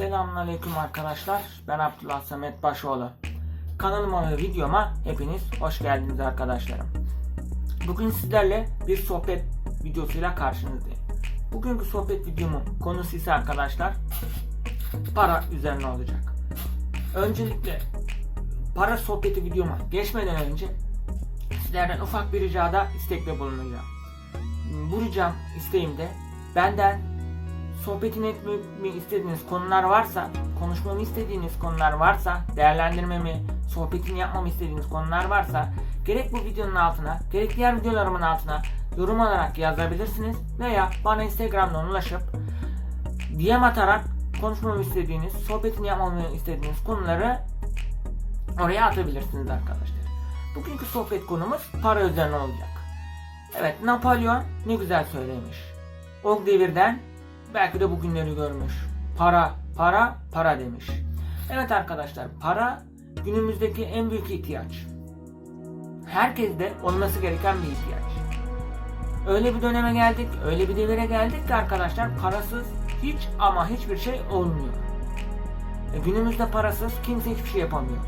Selamünaleyküm arkadaşlar. Ben Abdullah Samet Başoğlu. Kanalıma ve videoma hepiniz hoş geldiniz arkadaşlarım. Bugün sizlerle bir sohbet videosuyla karşınızdayım. Bugünkü sohbet videomun konusu ise arkadaşlar para üzerine olacak. Öncelikle para sohbeti videoma geçmeden önce sizlerden ufak bir ricada istekle bulunacağım. Bu ricam isteğimde benden sohbetini etmemi istediğiniz konular varsa, konuşmamı istediğiniz konular varsa, değerlendirmemi, sohbetini yapmamı istediğiniz konular varsa gerek bu videonun altına, gerek diğer videolarımın altına yorum olarak yazabilirsiniz veya bana Instagram'dan ulaşıp DM atarak konuşmamı istediğiniz, sohbetini yapmamı istediğiniz konuları oraya atabilirsiniz arkadaşlar. Bugünkü sohbet konumuz para üzerine olacak. Evet Napolyon ne güzel söylemiş. O devirden belki de bugünleri görmüş. Para, para, para demiş. Evet arkadaşlar para günümüzdeki en büyük ihtiyaç. Herkeste olması gereken bir ihtiyaç. Öyle bir döneme geldik, öyle bir devire geldik ki arkadaşlar parasız hiç ama hiçbir şey olmuyor. E, günümüzde parasız kimse hiçbir şey yapamıyor.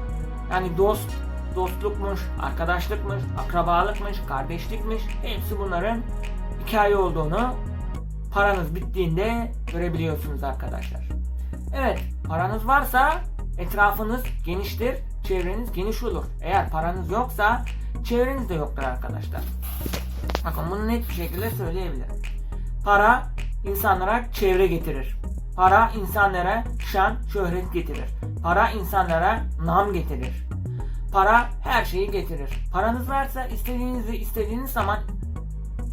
Yani dost, dostlukmuş, arkadaşlıkmış, akrabalıkmış, kardeşlikmiş hepsi bunların hikaye olduğunu paranız bittiğinde görebiliyorsunuz arkadaşlar. Evet, paranız varsa etrafınız geniştir, çevreniz geniş olur. Eğer paranız yoksa çevreniz de yoktur arkadaşlar. Bakın bunu net bir şekilde söyleyebilirim. Para insanlara çevre getirir. Para insanlara şan, şöhret getirir. Para insanlara nam getirir. Para her şeyi getirir. Paranız varsa istediğinizi istediğiniz zaman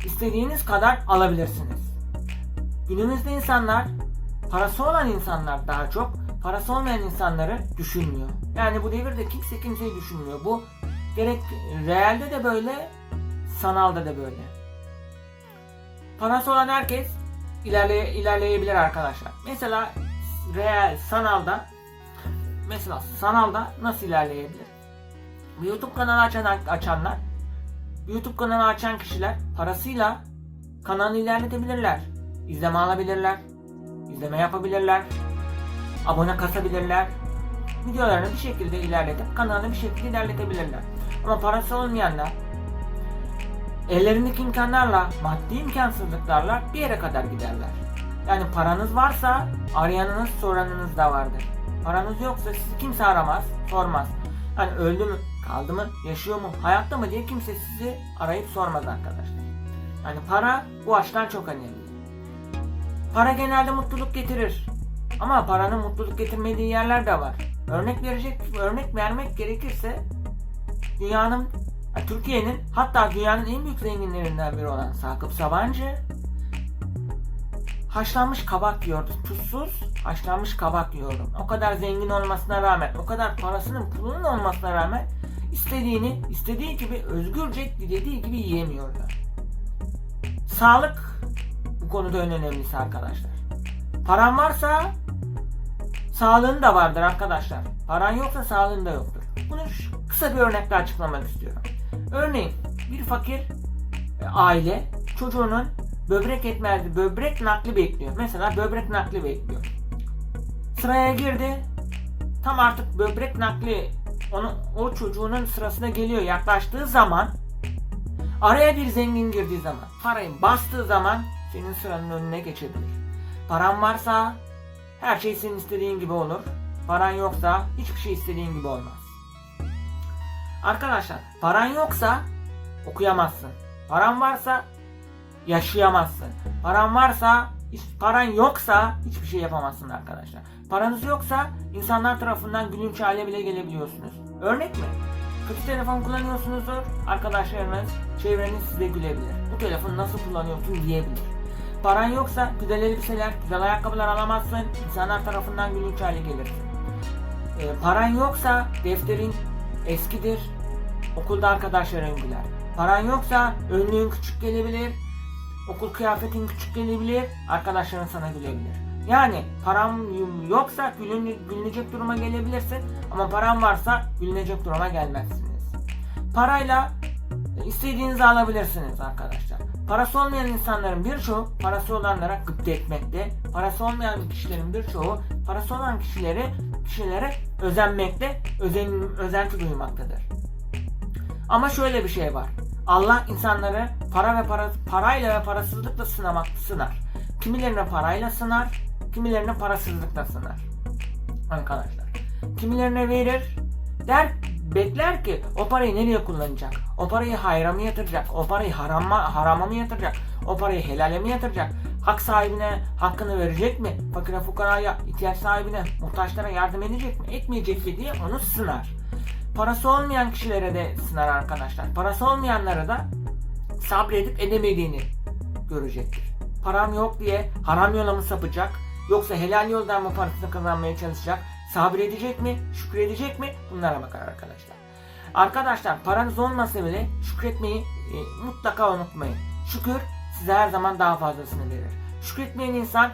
istediğiniz kadar alabilirsiniz. Günümüzde insanlar parası olan insanlar daha çok parası olmayan insanları düşünmüyor. Yani bu devirde kimse kimseyi düşünmüyor. Bu gerek realde de böyle, sanalda da böyle. Parası olan herkes ilerleye, ilerleyebilir arkadaşlar. Mesela real, sanalda mesela sanalda nasıl ilerleyebilir? YouTube kanalı açan, açanlar YouTube kanalı açan kişiler parasıyla kanalı ilerletebilirler. İzleme alabilirler. izleme yapabilirler. Abone kasabilirler. Videolarını bir şekilde ilerletip kanalını bir şekilde ilerletebilirler. Ama parası olmayanlar ellerindeki imkanlarla, maddi imkansızlıklarla bir yere kadar giderler. Yani paranız varsa arayanınız soranınız da vardır. Paranız yoksa sizi kimse aramaz, sormaz. Hani öldü mü, kaldı mı, yaşıyor mu, hayatta mı diye kimse sizi arayıp sormaz arkadaşlar. Yani para bu açıdan çok önemli. Para genelde mutluluk getirir. Ama paranın mutluluk getirmediği yerler de var. Örnek verecek, örnek vermek gerekirse dünyanın, Türkiye'nin hatta dünyanın en büyük zenginlerinden biri olan Sakıp Sabancı haşlanmış kabak yiyordu. Tuzsuz haşlanmış kabak yiyordu. O kadar zengin olmasına rağmen, o kadar parasının pulunun olmasına rağmen istediğini istediği gibi özgürce dilediği gibi yiyemiyordu. Sağlık konuda en önemlisi arkadaşlar. Paran varsa sağlığın da vardır arkadaşlar. Paran yoksa sağlığın da yoktur. Bunu kısa bir örnekle açıklamak istiyorum. Örneğin bir fakir e, aile çocuğunun böbrek yetmezdi. Böbrek nakli bekliyor. Mesela böbrek nakli bekliyor. Sıraya girdi. Tam artık böbrek nakli onu, o çocuğunun sırasına geliyor. Yaklaştığı zaman Araya bir zengin girdiği zaman, parayı bastığı zaman senin sıranın önüne geçebilir. Paran varsa her şey senin istediğin gibi olur. Paran yoksa hiçbir şey istediğin gibi olmaz. Arkadaşlar paran yoksa okuyamazsın. Paran varsa yaşayamazsın. Paran varsa hiç paran yoksa hiçbir şey yapamazsın arkadaşlar. Paranız yoksa insanlar tarafından gülünç hale bile gelebiliyorsunuz. Örnek mi? Kötü telefon kullanıyorsunuzdur. Arkadaşlarınız, çevreniz size gülebilir. Bu telefonu nasıl kullanıyorsun diyebilir. Paran yoksa güzel elbiseler, güzel ayakkabılar alamazsın. İnsanlar tarafından gülünç hale gelirsin. Ee, paran yoksa defterin eskidir. Okulda arkadaşların güler. Paran yoksa önlüğün küçük gelebilir. Okul kıyafetin küçük gelebilir. Arkadaşların sana gülebilir. Yani param yoksa gülün, gülünecek duruma gelebilirsin. Ama param varsa gülünecek duruma gelmezsiniz. Parayla istediğinizi alabilirsiniz arkadaşlar. Parası olmayan insanların birçoğu parası olanlara gıpta etmekte. Parası olmayan kişilerin birçoğu parası olan kişileri kişilere özenmekte, özen, özenti duymaktadır. Ama şöyle bir şey var. Allah insanları para ve para, parayla ve parasızlıkla sınamak sınar. Kimilerine parayla sınar, kimilerine parasızlıkla sınar. Arkadaşlar. Kimilerine verir, der bekler ki o parayı nereye kullanacak? O parayı hayra mı yatıracak? O parayı harama, harama mı yatıracak? O parayı helale mi yatıracak? Hak sahibine hakkını verecek mi? Fakire fukaraya, ihtiyaç sahibine, muhtaçlara yardım edecek mi? Etmeyecek mi diye onu sınar. Parası olmayan kişilere de sınar arkadaşlar. Parası olmayanlara da sabredip edemediğini görecektir. Param yok diye haram yola mı sapacak? Yoksa helal yoldan mı parasını kazanmaya çalışacak? Sabredecek mi? Şükredecek mi? Bunlara bakar arkadaşlar. Arkadaşlar paranız olmasa bile şükretmeyi e, mutlaka unutmayın. Şükür size her zaman daha fazlasını verir. Şükretmeyen insan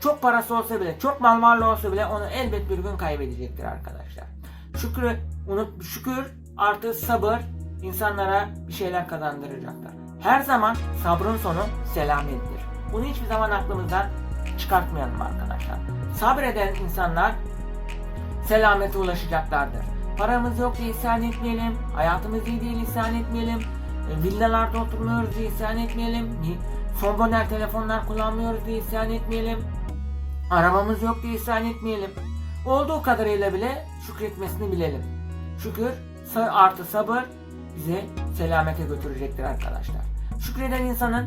çok parası olsa bile, çok mal varlığı olsa bile onu elbet bir gün kaybedecektir arkadaşlar. Şükrü unut, şükür artı sabır insanlara bir şeyler kazandıracaktır. Her zaman sabrın sonu selamettir. Bunu hiçbir zaman aklımızdan çıkartmayalım arkadaşlar. Sabreden insanlar selamete ulaşacaklardır. Paramız yok diye isyan etmeyelim. Hayatımız iyi değil isyan etmeyelim. e, Villalarda oturmuyoruz diye isyan etmeyelim. Son model telefonlar kullanmıyoruz diye isyan etmeyelim. Arabamız yok diye isyan etmeyelim. Olduğu kadarıyla bile şükretmesini bilelim. Şükür artı sabır bizi selamete götürecektir arkadaşlar. Şükreden insanın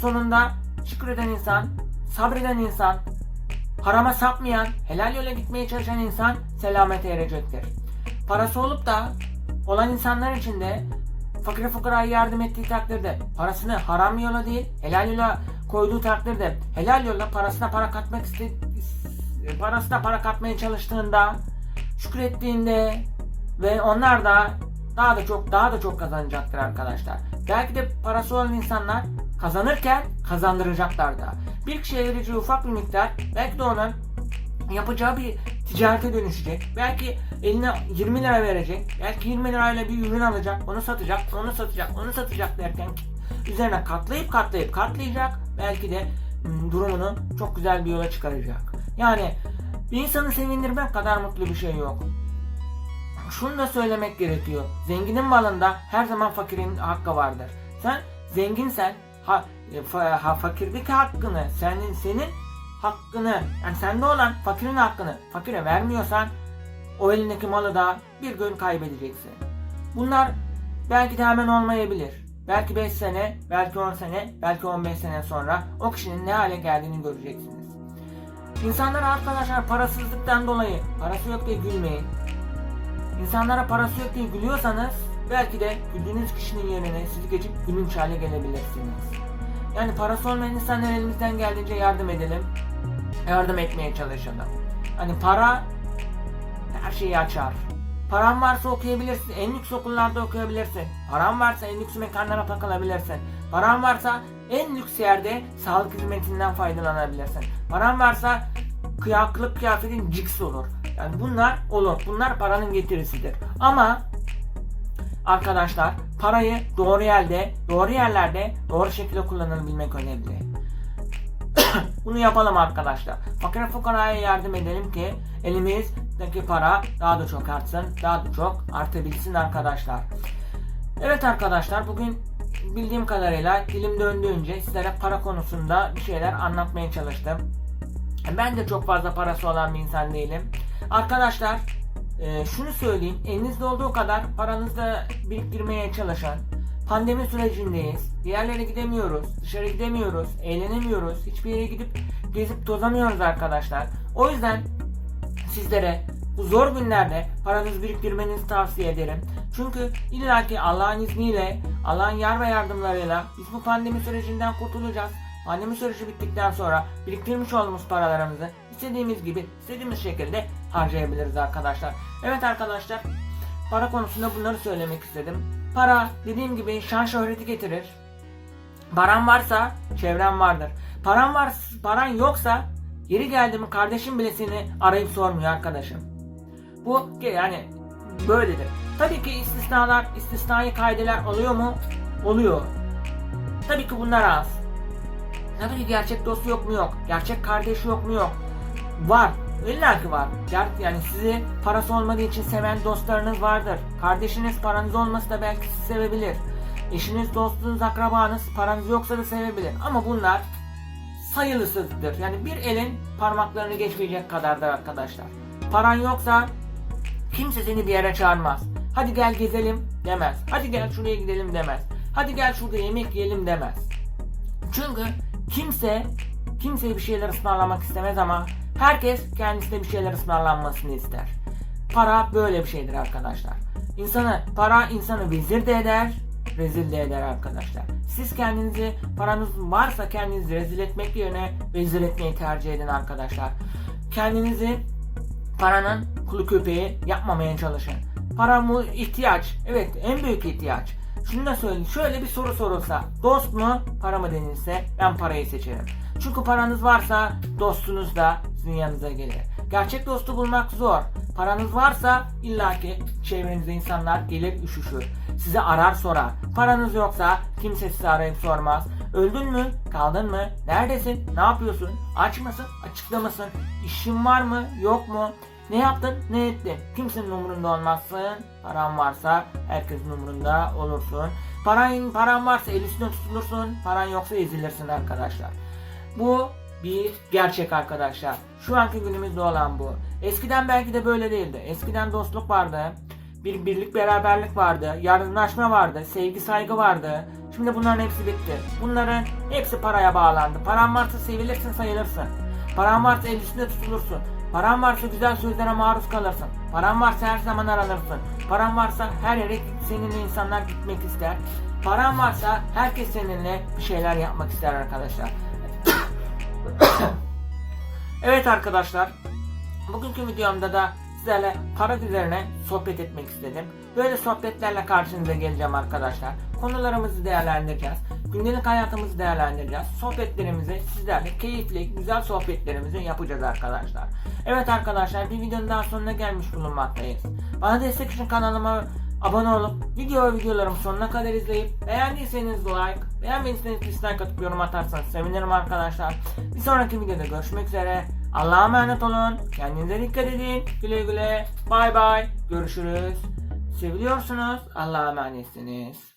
sonunda şükreden insan, sabreden insan, harama sapmayan, helal yola gitmeye çalışan insan selamete erecektir. Parası olup da olan insanlar için de fakir fukaraya yardım ettiği takdirde parasını haram yola değil helal yola koyduğu takdirde helal yolla parasına para katmak iste parasına para katmaya çalıştığında şükrettiğinde ve onlar da daha da çok daha da çok kazanacaktır arkadaşlar. Belki de parası olan insanlar kazanırken kazandıracaklar da. Bir kişiye vereceği ufak bir miktar belki de onun yapacağı bir ticarete dönüşecek. Belki eline 20 lira verecek. Belki 20 lirayla bir ürün alacak. Onu satacak, onu satacak, onu satacak derken üzerine katlayıp katlayıp katlayacak. Belki de mm, durumunu çok güzel bir yola çıkaracak. Yani bir insanı sevindirmek kadar mutlu bir şey yok. Şunu da söylemek gerekiyor. Zenginin malında her zaman fakirin hakkı vardır. Sen zenginsen ha, e, ha, fakirdeki hakkını senin senin hakkını yani sende olan fakirin hakkını fakire vermiyorsan o elindeki malı da bir gün kaybedeceksin. Bunlar belki de hemen olmayabilir. Belki 5 sene, belki 10 sene, belki 15 sene sonra o kişinin ne hale geldiğini göreceksiniz. İnsanlar arkadaşlar parasızlıktan dolayı parası yok diye gülmeyin. İnsanlara parası yok diye gülüyorsanız belki de güldüğünüz kişinin yerine siz geçip gülünç hale gelebilirsiniz. Yani parası olmayan insanlara elimizden geldiğince yardım edelim. Yardım etmeye çalışalım. Hani para her şeyi açar. Paran varsa okuyabilirsin. En lüks okullarda okuyabilirsin. Paran varsa en lüks mekanlara takılabilirsin. Paran varsa en lüks yerde sağlık hizmetinden faydalanabilirsin. Paran varsa kıyaklık kıyafetin ciks olur. Yani bunlar olur. Bunlar paranın getirisidir. Ama arkadaşlar parayı doğru yerde, doğru yerlerde, doğru şekilde kullanabilmek önemli. Bunu yapalım arkadaşlar. Fakir fukaraya yardım edelim ki elimizdeki para daha da çok artsın, daha da çok artabilsin arkadaşlar. Evet arkadaşlar bugün bildiğim kadarıyla dilim döndüğünce sizlere para konusunda bir şeyler anlatmaya çalıştım. Ben de çok fazla parası olan bir insan değilim. Arkadaşlar e, şunu söyleyeyim. Elinizde olduğu kadar paranızı biriktirmeye çalışın. Pandemi sürecindeyiz. Bir yerlere gidemiyoruz. Dışarı gidemiyoruz. Eğlenemiyoruz. Hiçbir yere gidip gezip tozamıyoruz arkadaşlar. O yüzden sizlere bu zor günlerde paranızı biriktirmenizi tavsiye ederim. Çünkü illaki Allah'ın izniyle, Allah'ın yar ve yardımlarıyla biz bu pandemi sürecinden kurtulacağız. Pandemi süreci bittikten sonra biriktirmiş olduğumuz paralarımızı istediğimiz gibi, istediğimiz şekilde harcayabiliriz arkadaşlar. Evet arkadaşlar, para konusunda bunları söylemek istedim. Para dediğim gibi şan şöhreti getirir. Paran varsa çevren vardır. Paran var, paran yoksa yeri geldi mi kardeşim bile seni arayıp sormuyor arkadaşım. Bu yani böyledir. Tabii ki istisnalar, istisnai kaideler oluyor mu? Oluyor. Tabii ki bunlar az. Tabii ki gerçek dostu yok mu yok. Gerçek kardeşi yok mu yok. Var. İlla ki var. Yani sizi parası olmadığı için seven dostlarınız vardır. Kardeşiniz paranız olmasa da belki sizi sevebilir. Eşiniz, dostunuz, akrabanız paranız yoksa da sevebilir. Ama bunlar sayılısızdır. Yani bir elin parmaklarını geçmeyecek kadardır arkadaşlar. Paran yoksa kimse seni bir yere çağırmaz. Hadi gel gezelim demez. Hadi gel şuraya gidelim demez. Hadi gel şurada yemek yiyelim demez. Çünkü kimse kimseye bir şeyler ısmarlamak istemez ama herkes kendisine bir şeyler ısmarlanmasını ister. Para böyle bir şeydir arkadaşlar. İnsanı, para insanı vezir de eder, rezil de eder arkadaşlar. Siz kendinizi, paranız varsa kendinizi rezil etmek yerine vezir etmeyi tercih edin arkadaşlar. Kendinizi paranın kulu köpeği yapmamaya çalışın. Para mı ihtiyaç? Evet en büyük ihtiyaç. Şunu da söyleyeyim. Şöyle bir soru sorulsa. Dost mu para mı denilse ben parayı seçerim. Çünkü paranız varsa dostunuz da sizin yanınıza gelir. Gerçek dostu bulmak zor. Paranız varsa illaki çevrenizde insanlar gelir üşüşür. Sizi arar sorar. Paranız yoksa kimse sizi arayıp sormaz. Öldün mü? Kaldın mı? Neredesin? Ne yapıyorsun? Aç mısın? Açıkta? İşin var mı? Yok mu? Ne yaptın? Ne ettin? Kimsenin umurunda olmazsın. Paran varsa herkesin umurunda olursun. Paran, paran varsa el üstüne tutulursun. Paran yoksa ezilirsin arkadaşlar. Bu bir gerçek arkadaşlar. Şu anki günümüzde olan bu. Eskiden belki de böyle değildi. Eskiden dostluk vardı. Bir birlik beraberlik vardı. Yardımlaşma vardı. Sevgi saygı vardı. Şimdi bunların hepsi bitti. Bunların hepsi paraya bağlandı. Paran varsa sevilirsin sayılırsın. Paran varsa el üstünde tutulursun. Paran varsa güzel sözlere maruz kalırsın. Paran varsa her zaman aranırsın. Paran varsa her yere seninle insanlar gitmek ister. Paran varsa herkes seninle bir şeyler yapmak ister arkadaşlar. Evet arkadaşlar. Bugünkü videomda da sizlerle para üzerine sohbet etmek istedim. Böyle sohbetlerle karşınıza geleceğim arkadaşlar. Konularımızı değerlendireceğiz. Gündelik hayatımızı değerlendireceğiz. Sohbetlerimizi sizlerle keyifli, güzel sohbetlerimizi yapacağız arkadaşlar. Evet arkadaşlar bir videonun daha sonuna gelmiş bulunmaktayız. Bana destek için kanalıma abone olup video ve videolarımı sonuna kadar izleyip beğendiyseniz like, beğenmediyseniz dislike atıp yorum atarsanız sevinirim arkadaşlar. Bir sonraki videoda görüşmek üzere. Allah'a emanet olun. Kendinize dikkat edin. Güle güle. Bay bay. Görüşürüz. Seviliyorsunuz. Allah'a emanetsiniz.